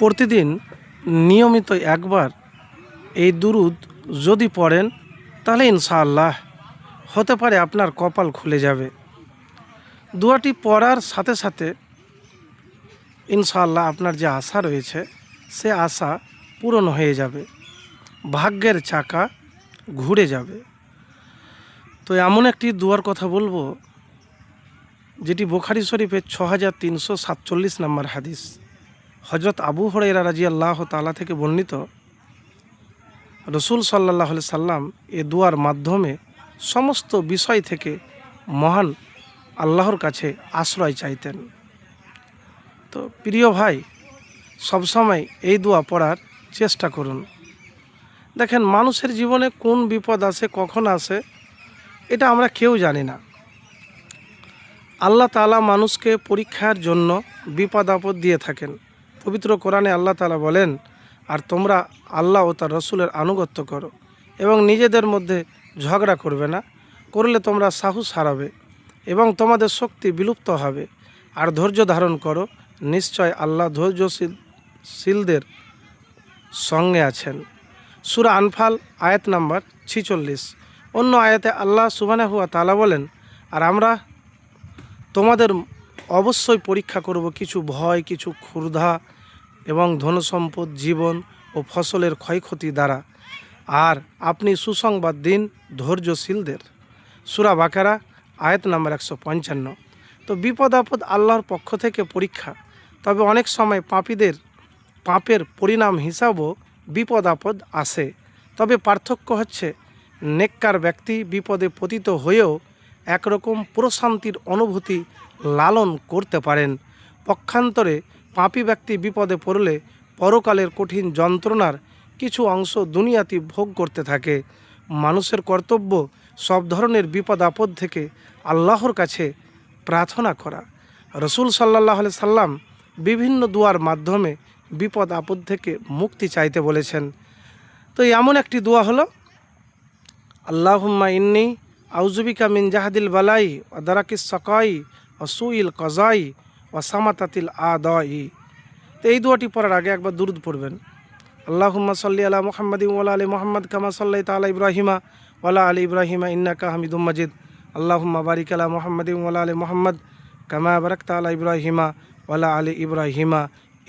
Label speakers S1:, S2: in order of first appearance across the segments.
S1: প্রতিদিন নিয়মিত একবার এই দুরুদ যদি পড়েন, তাহলে ইনশাআল্লাহ হতে পারে আপনার কপাল খুলে যাবে। দুয়াটি পড়ার সাথে সাথে ইনশাআল্লাহ আপনার যে আশা রয়েছে, সে আশা পূরণ হয়ে যাবে, ভাগ্যের চাকা ঘুরে যাবে। তো এমন একটি দুয়ার কথা বলব, যেটি বোখারি শরীফের ছ হাজার তিনশো সাতচল্লিশ নম্বর হাদিস। হজরত আবু হরাইরা রাজি আল্লাহ তালা থেকে বর্ণিত রসুল সাল্লাহ সাল্লাম এ দুয়ার মাধ্যমে সমস্ত বিষয় থেকে মহান আল্লাহর কাছে আশ্রয় চাইতেন। তো প্রিয় ভাই সবসময় এই দোয়া পড়ার চেষ্টা করুন। দেখেন, মানুষের জীবনে কোন বিপদ আসে, কখন আসে, এটা আমরা কেউ জানি না। আল্লাহ তালা মানুষকে পরীক্ষার জন্য বিপদ আপদ দিয়ে থাকেন। পবিত্র কোরআনে আল্লাহ তালা বলেন, আর তোমরা আল্লাহ ও তার রসুলের আনুগত্য করো এবং নিজেদের মধ্যে ঝগড়া করবে না। করলে তোমরা সাহস হারাবে এবং তোমাদের শক্তি বিলুপ্ত হবে। আর ধৈর্য ধারণ করো। নিশ্চয় আল্লাহ ধৈর্যশীল, শীলদের সঙ্গে আছেন। সুরা আনফাল, আয়াত নাম্বার ছিচল্লিশ। অন্য আয়াতে আল্লাহ সুবানা হুয়া তালা বলেন, আর আমরা তোমাদের অবশ্যই পরীক্ষা করব কিছু ভয়, কিছু ক্ষুর্ধা এবং ধনসম্পদ, জীবন ও ফসলের ক্ষয়ক্ষতি দ্বারা। আর আপনি সুসংবাদ দিন ধৈর্যশীলদের। সুরা বাকারা, আয়াত নাম্বার একশো পঞ্চান্ন। তো বিপদ আপদ আল্লাহর পক্ষ থেকে পরীক্ষা। তবে অনেক সময় পাপীদের, পাপের পরিণাম হিসাবও বিপদ আপদ আসে। তবে পার্থক্য হচ্ছে, নেককার ব্যক্তি বিপদে পতিত হয়েও একরকম প্রশান্তির অনুভূতি লালন করতে পারেন। পক্ষান্তরে পাপী ব্যক্তি বিপদে পড়লে পরকালের কঠিন যন্ত্রণার কিছু অংশ দুনিয়াতি ভোগ করতে থাকে। মানুষের কর্তব্য সব ধরনের বিপদ আপদ থেকে আল্লাহর কাছে প্রার্থনা করা। রসুল সাল্লাহ সাল্লাম বিভিন্ন দুয়ার মাধ্যমে বিপদ আপদ থেকে মুক্তি চাইতে বলেছেন। তো এমন একটি দোয়া হলো, আল্লাহুম্মা ইন্নি আউজুবিকা মিন জাহাদিল বালাই ও সকাই সুইল কজাই ও সামাতাতিল আদাই। তো এই দোয়াটি পড়ার আগে একবার দুরুদ পড়বেন। আল্লাহুম্মা সাল্লি আলা মুহাম্মাদি ওয়ালা আলী মোহাম্মদ কামা সাল্লাই তালা ইব্রাহিমা ওয়ালা আলী ইব্রাহিমা ইন্নাকা হামিদুম মাজিদ। আল্লাহুম্মা বারিক আলা মুহাম্মাদি ওয়ালা আলী মোহাম্মদ কামা বারাকতা আলা ইব্রাহিমা ওয়ালা আলী ইব্রাহিমা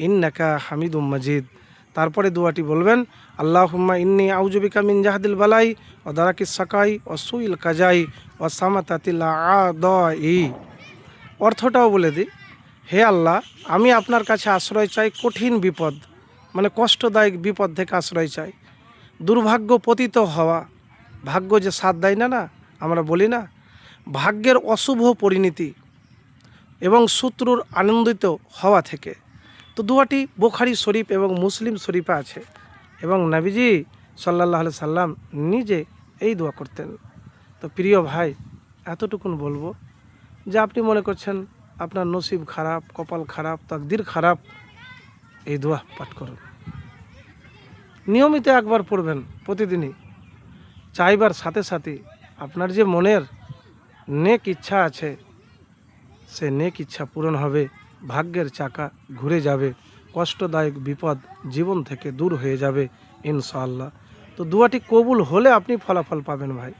S1: ইন্নাকা হামিদুম মাজিদ। তারপরে দুয়াটি বলবেন, আল্লাহুম্মা ইন্নি আউজুবিকা মিন জাহাদিল বালাই ও দারাকি সাকাই ও সুইল কাজাই ও সামাতাতিল্লা আদই। অর্থটাও বলে দিই। হে আল্লাহ, আমি আপনার কাছে আশ্রয় চাই কঠিন বিপদ মানে কষ্টদায়ক বিপদ থেকে আশ্রয় চাই। দুর্ভাগ্য পতিত হওয়া, ভাগ্য যে সাথ দেয় না না, আমরা বলি না, ভাগ্যের অশুভ পরিণতি এবং শত্রুর আনন্দিত হওয়া থেকে। তো দুয়াটি বোখারি শরীফ এবং মুসলিম শরীফে আছে এবং নাবিজি সাল্লাহ সাল্লাম নিজে এই দোয়া করতেন। তো প্রিয় ভাই, এতটুকুন বলব। যে আপনি মনে করছেন আপনার নসিব খারাপ, কপাল খারাপ, তাকদির খারাপ, এই দোয়া পাঠ করুন। নিয়মিত একবার পড়বেন প্রতিদিনই। চাইবার সাথে সাথে আপনার যে মনের নেক ইচ্ছা আছে, সে নেক ইচ্ছা পূরণ হবে, ভাগ্যের চাকা ঘুরে যাবে, কষ্টদায়ক বিপদ জীবন থেকে দূর হয়ে যাবে, ইনশাআল্লাহ। তো দুয়াটি কবুল হলে আপনি ফলাফল পাবেন ভাই।